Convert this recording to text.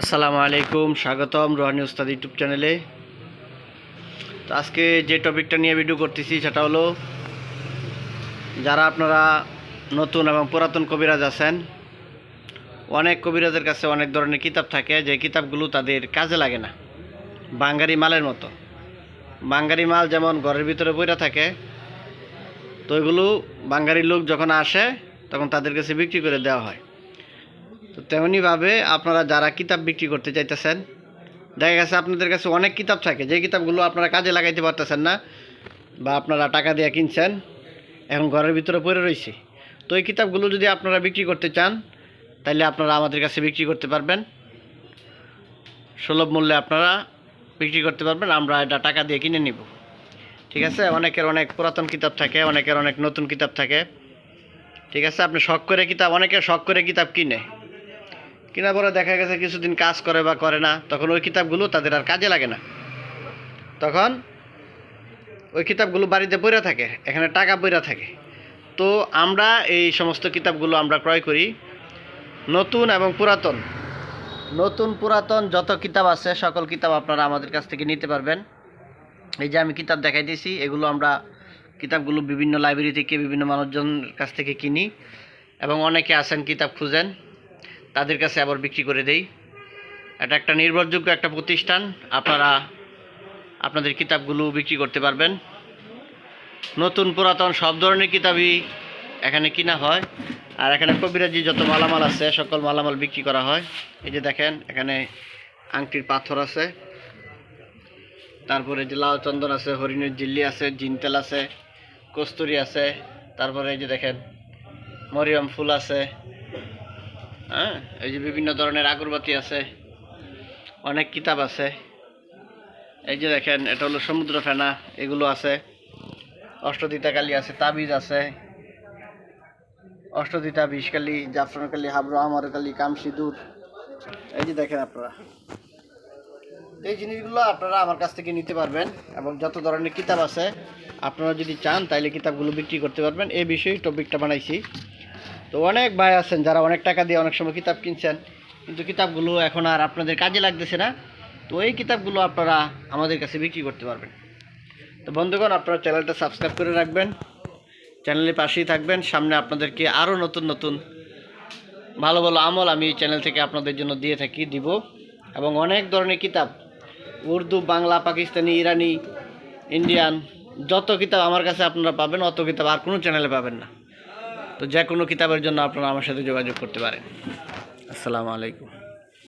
আসসালামু আলাইকুম, স্বাগতম রোহানি উস্তাদ ইউটিউব চ্যানেলে। তো আজকে যে টপিকটা নিয়ে ভিডিও করতেছি সেটা হলো, যারা আপনারা নতুন এবং পুরাতন কবিরাজ আছেন, অনেক কবিরাজের কাছে অনেক ধরনের কিতাব থাকে, যে কিতাবগুলো তাদের কাজে লাগে না। বাঙ্গারি মালের মতো। বাঙ্গারি মাল যেমন ঘরের ভিতরে বইরা থাকে, তো ওইগুলো বাঙ্গারির লোক যখন আসে, তখন তাদের কাছে বিক্রি করে দেওয়া হয়। তো তেমনিভাবে আপনারা যারা কিতাব বিক্রি করতে চাইতেছেন, দেখা গেছে আপনাদের কাছে অনেক কিতাব থাকে, যে কিতাবগুলো আপনারা কাজে লাগাইতে পারতেছেন না বা আপনারা টাকা দিয়ে কিনছেন, এখন ঘরের ভিতরে পড়ে রয়েছে তো এই কিতাবগুলো যদি আপনারা বিক্রি করতে চান তাহলে আপনারা আমাদের কাছে বিক্রি করতে পারবেন। সুলভ মূল্যে আপনারা বিক্রি করতে পারবেন, আমরা এটা টাকা দিয়ে কিনে নিব। ঠিক আছে? অনেকের অনেক পুরাতন কিতাব থাকে, অনেকের অনেক নতুন কিতাব থাকে। ঠিক আছে? আপনি শখ করে কিতাব, অনেকে শখ করে কিতাব কিনে। কেনার পরে দেখা গেছে কিছুদিন কাজ করে বা করে না, তখন ওই কিতাবগুলো তাদের আর কাজে লাগে না। তখন ওই কিতাবগুলো বাড়িতে পড়ে থাকে, এখানে টাকা পড়ে থাকে। তো আমরা এই সমস্ত কিতাবগুলো আমরা ক্রয় করি নতুন এবং পুরাতন। নতুন, পুরাতন যত কিতাব আছে, সকল কিতাব আপনারা আমাদের কাছ থেকে নিতে পারবেন। এই যে আমি কিতাব দেখাই দিয়েছি, এগুলো আমরা কিতাবগুলো বিভিন্ন লাইব্রেরি থেকে বিভিন্ন মানুষজনের কাছ থেকে কিনি এবং অনেকে আছেন কিতাব খুঁজেন। তাদের কাছে আবার বিক্রি করে দেই। এটা একটা নির্ভরযোগ্য একটা প্রতিষ্ঠান। আপনারা আপনাদের কিতাবগুলো বিক্রি করতে পারবেন। নতুন পুরাতন সব ধরনের কিতাবই এখানে কিনা হয়। আর এখানে কবিরাজি যত মালামাল আছে, সকল মালামাল বিক্রি করা হয়। এই যে দেখেন, এখানে আংটির পাথর আছে। তারপরে যে লাল চন্দন আছে, হরিণের জিল্লি আছে জিনতেল আছে, কস্তুরি আছে। তারপরে এই যে দেখেন, মরিয়ম ফুল আছে। হ্যাঁ এই যে বিভিন্ন ধরনের আগরবাতি আছে, অনেক কিতাব আছে। এই যে দেখেন, এটা হলো সমুদ্র ফেনা এগুলো আছে। অষ্টদিতা কালী আছে, তাবিজ আছে। অষ্টদিতা, বিষকালী, জাফরান কালী, হাবরু আমার কালী কাম সিঁদুর এই যে দেখেন আপনারা। এই জিনিসগুলো আপনারা আমার কাছ থেকে নিতে পারবেন এবং যত ধরনের কিতাব আছে, আপনারা যদি চান, তাইলে কিতাবগুলো বিক্রি করতে পারবেন। এই বিষয়ে টপিকটা বানাইছি। তো অনেক ভাই আছেন যারা অনেক টাকা দিয়ে অনেক সময় কিতাব কিনছেন, কিন্তু কিতাবগুলো এখন আর আপনাদের কাজে লাগতেছে না। তো এই কিতাবগুলো আপনারা আমাদের কাছে বিক্রি করতে পারবেন। তো বন্ধুগণ, আপনারা চ্যানেলটা সাবস্ক্রাইব করে রাখবেন, চ্যানেলের পাশেই থাকবেন। সামনে আপনাদেরকে আরও নতুন নতুন ভালো ভালো আমল আমি এই চ্যানেল থেকে আপনাদের জন্য দিয়ে থাকি, দিব। এবং অনেক ধরনের কিতাব, উর্দু, বাংলা, পাকিস্তানি, ইরানি, ইন্ডিয়ান, যত কিতাব আমার কাছে আপনারা পাবেন, অত কিতাব আর কোনো চ্যানেলে পাবেন না। তো যে কোনো কিতাবের জন্য আপনারা আমার সাথে যোগাযোগ করতে পারেন। আসসালামু আলাইকুম।